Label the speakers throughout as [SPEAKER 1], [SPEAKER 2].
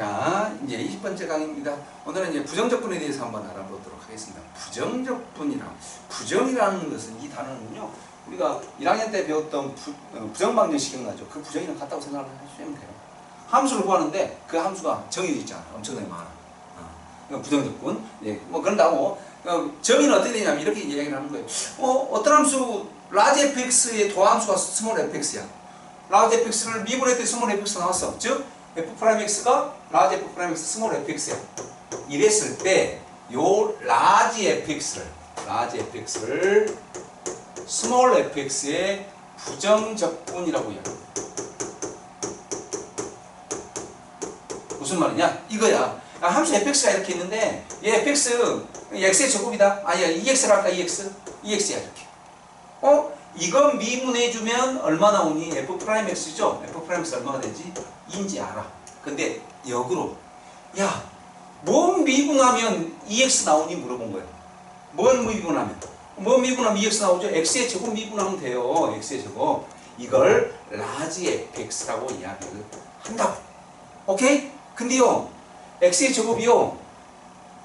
[SPEAKER 1] 자, 이제 20번째 강의입니다. 오늘은 이제 부정적분에 대해서 한번 알아보도록 하겠습니다. 부정적분이라 부정이라는 것은 이 단어는요. 우리가 1학년 때 배웠던 부, 어, 부정방정식 기억나죠? 그 부정이랑 같다고 생각을 하시면 돼요. 함수를 구하는데 그 함수가 정해져 있잖아. 엄청나게 많아. 어, 그러니까 부정적분. 예, 뭐 그런다고 어, 정의는 어떻게 되냐면 이렇게 이야기를 하는 거예요. 어, 어떤 함수 라지 fx의 도함수가 스몰 fx야. 라지 fx를 미분했더니 스몰 fx가 나왔어. 즉 f 프라임 x가 라지 f 프라임 x 스몰 fx야. 이랬을 때 요 라지 fx를 라지 fx를 스몰 fx의 부정적분이라고 이야기해. 무슨 말이냐? 이거야. 아, 함수 fx가 이렇게 있는데 얘 fx x의 제곱이다. 아니야 2x를 할까 2x? 2x야 이렇게. 어? 이건 미분해주면 얼마 나오니? f 프라임 x죠? f 프라임 x 얼마가 되지? 인지 알아. 근데 역으로 야, 뭔 미분하면 2x 나오니 물어본 거야. 뭔 미분하면? 뭔 미분하면 2x 나오죠? x의 제곱 미분하면 돼요. x의 제곱. 이걸 라지 fx라고 이야기를 한다고. 오케이? 근데요, x의 제곱이요.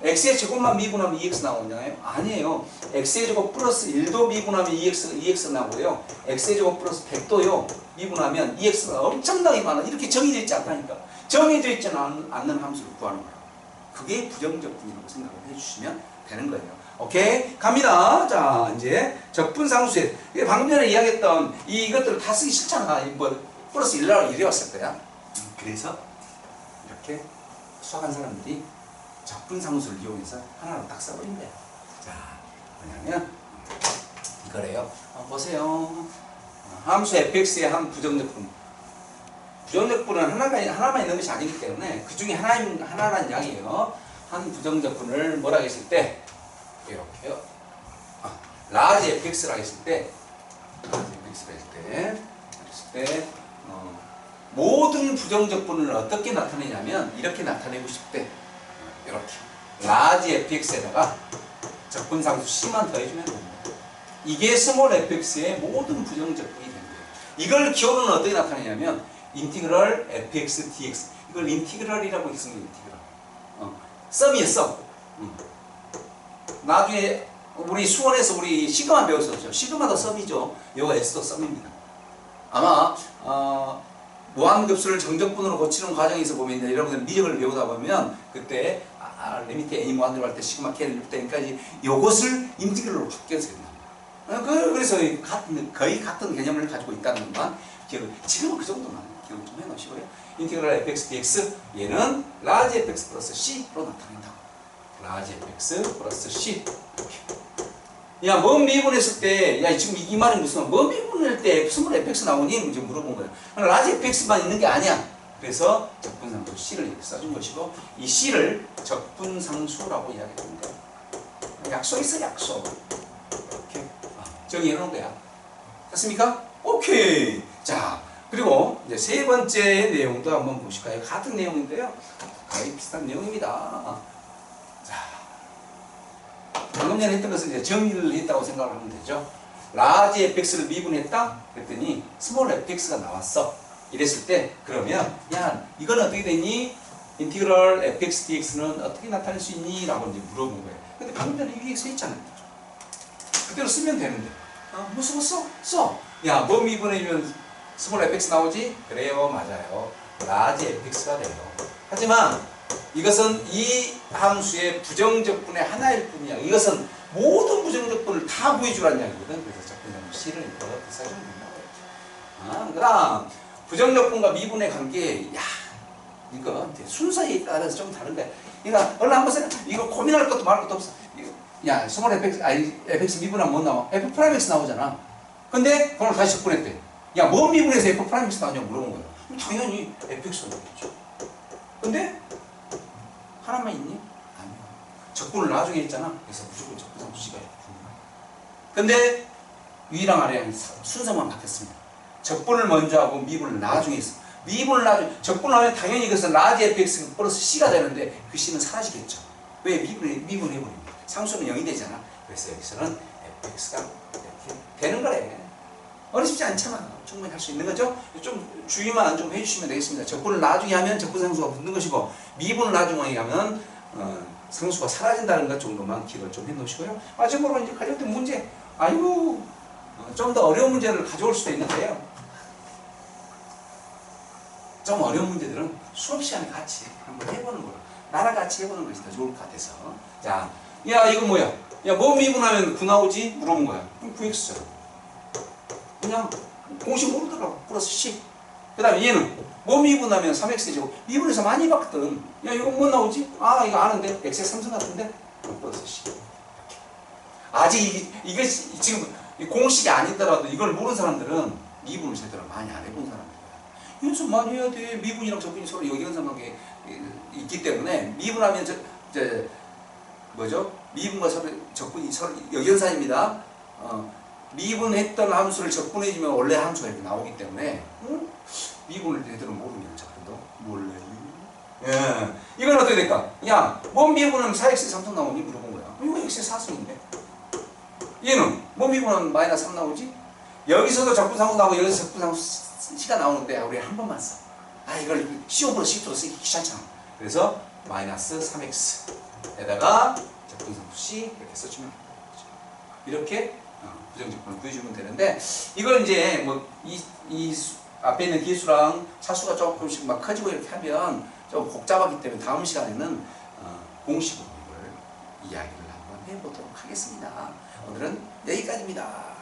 [SPEAKER 1] X의 제곱만 미분하면 2x 나오잖아요? 아니에요. x의 제곱 플러스 1도 미분하면 2x, 2x 나오고요. x의 제곱 플러스 100도요. 미분하면 2x가 엄청나게 많아. 이렇게 정해져 있지 않다니까. 정해져 있지 않- 않는 함수를 구하는 거야. 그게 부정적분이라고 생각을 해주시면 되는 거예요. 오케이? 갑니다. 자, 이제 적분상수에 방금 전에 이야기했던 이- 이것들을 다 쓰기 싫잖아. 이 뭐, 플러스 1라고 이래 왔을 거야. 음, 그래서 이렇게 수학한 사람들이 적분 상수를 이용해서 하나로 딱 써버린 거야. 자, 뭐냐면 이거래요. 한번 보세요. 어, 함수 fx의 한 부정적분. 부정적분은 하나가 하나만 있는 것이 아니기 때문에 그 중에 하나인 하나란 양이에요. 한 부정적분을 뭐라 했을 때 이렇게요. 아, 라지 fx라 했을 때 라지 fx라 했을 때 했을 때 어, 모든 부정적분을 어떻게 나타내냐면 이렇게 나타내고 싶대. 이렇게 라지 fx에다가 적분상수 c만 더해주면 됩니다. 이게 스몰 fx의 모든 부정적분이 거예요. 이걸 기호로는 어떻게 나타내냐면 인티그럴 fx dx 이걸 인티그럴이라고 했습니다. 인티그럴. 어, 썸이에요, 썸. 음. 나중에 우리 수원에서 우리 시그마 배웠었죠. 시그마도 썸이죠. 요거 s도 썸입니다. 아마 어, 무한급수를 정적분으로 고치는 과정에서 보면 여러분들 미적을 배우다 보면 그때 아, 리미트 a 무한대로 할때 시그마 k를 6대까지 요것을 인티그럴로 바뀌어서 됩니다. 어, 그, 그래서 이 같은, 거의 같은 개념을 가지고 있다는 것만 기억을 지금은 그 정도만 기억을 좀 해놓으시고요. 인티그럴 fx dx 얘는 라지 fx 플러스 c로 나타낸다. 라지 fx 플러스 c 이렇게. 야, 뭐 미분했을 때, 야, 지금 이, 이 말이 무슨, 뭐 미분할 때 스몰 fx 나오니? 이제 물어본 거야. 라지 fx만 있는 게 아니야. 그래서 적분상수 c를 이렇게 써준 것이고, 이 c를 적분상수라고 이야기합니다. 약속 있어, 약속. 이렇게 아, 정의해 놓은 거야. 됐습니까? 오케이. 자, 그리고 이제 세 번째 내용도 한번 보실까요? 같은 내용인데요. 거의 비슷한 내용입니다. 자, 방금 전에 했던 것은 이제 정의를 했다고 생각을 하면 되죠. 라지 fx를 미분했다? 그랬더니 스몰 fx가 나왔어. 이랬을 때 그러면 야 이건 어떻게 되니? 인티그럴 fx dx는 어떻게 나타낼 수 있니? 라고 이제 물어본 거예요. 근데 방금 전에 위에 써 있잖아요. 그대로 쓰면 되는데 어, 뭐 써? 써? 써. 야, 뭐 미분해주면 스몰 fx 나오지? 그래요, 맞아요. 라지 fx가 돼요. 하지만 이것은 이 함수의 부정적분의 하나일 뿐이야. 이것은 모든 부정적분을 다 구해주라는 이야기거든. 그래서 적분적 C를 이렇게 써주면 된다고 했죠. 아, 그 다음, 부정적분과 미분의 관계, 야, 이거 순서에 따라서 좀 다른 거야. 그러니까 얼른 한번 생각, 이거 고민할 것도 말 것도 없어. 이거, 야, 스몰 fx, 아니, fx 미분하면 뭐 나와? f 프라임 x 나오잖아. 근데 그걸 다시 적분했대. 야, 뭔 미분에서 f 프라임 x 나오냐고 물어본 거야. 당연히 fx가 나오겠죠. 근데 하나만 있니? 아니야. 적분을 나중에 했잖아. 그래서 무조건 되는 거야. 근데 위랑 아래랑 순서만 바뀌었습니다. 적분을 먼저 하고 미분을 나중에 했어. 미분을 나중에 적분을 하면 당연히 이것은 라지 fx 플러스 c가 되는데 그 c는 사라지겠죠. 왜 미분해 미분 해버립니다. 상수는 0이 되잖아. 그래서 여기서는 fx가 이렇게 되는 거래. 어렵지 않잖아. 충분히 할 수 있는 거죠. 좀 주의만 좀 해주시면 되겠습니다. 적분을 나중에 하면 적분 상수가 붙는 것이고 미분을 나중에 하면 어, 상수가 사라진다는 것 정도만 기억을 좀 해놓으시고요. 마지막으로 이제 관련된 문제, 아이고 어, 좀더 어려운 문제를 가져올 수도 있는데요. 좀 어려운 문제들은 수업 시간에 같이 한번 해보는 거로 나랑 같이 해보는 것이 더 좋을 것 같아서 자, 야 이거 뭐야? 야 뭐 미분하면 9 나오지? 물어본 거야. 그럼 9x죠. 그냥 공식 모르더라고. 플러스 10. 그 다음에 얘는 뭐 미분하면 3x제곱. 미분에서 많이 봤거든. 야 이거 뭐 나오지? 아 이거 아는데? x의 3승 같은데? 플러스 10. 이렇게. 아직 이게, 이게 지금 이 공식이 아니더라도 이걸 모르는 사람들은 미분을 제대로 많이 안 해본 사람들이야. 연습 많이 해야 돼. 미분이랑 적분이 서로 역연상관계 있기 때문에 미분하면 저, 저 뭐죠? 미분과 서로 적분이 서로 역연산입니다. 어, 미분했던 함수를 적분해주면 원래 함수가 이렇게 나오기 때문에 응? 미분을 제대로 모르면 적분도 몰라요. 예, 이건 어떻게 될까? 야, 뭔 미분은 4x 3승 나오니 물어본 거야. 이거 x 4승인데. 얘는 뭔 미분은 마이너스 3 나오지? 여기서도 적분상수 나오고 여기서 적분상수가 나오는데 우리 한 번만 써. 아 이걸 C5으로 C2로 쓰기 귀찮잖아. 그래서 마이너스 3x에다가 적분상수 C 이렇게 써주면. 이렇게 어, 부정적분을 구해주면 되는데 이걸 이제 뭐이 이 앞에 있는 기수랑 차수가 조금씩 막 커지고 이렇게 하면 좀 복잡하기 때문에 다음 시간에는 어, 공식으로 이걸 이야기를 한번 해보도록 하겠습니다. 오늘은 여기까지입니다.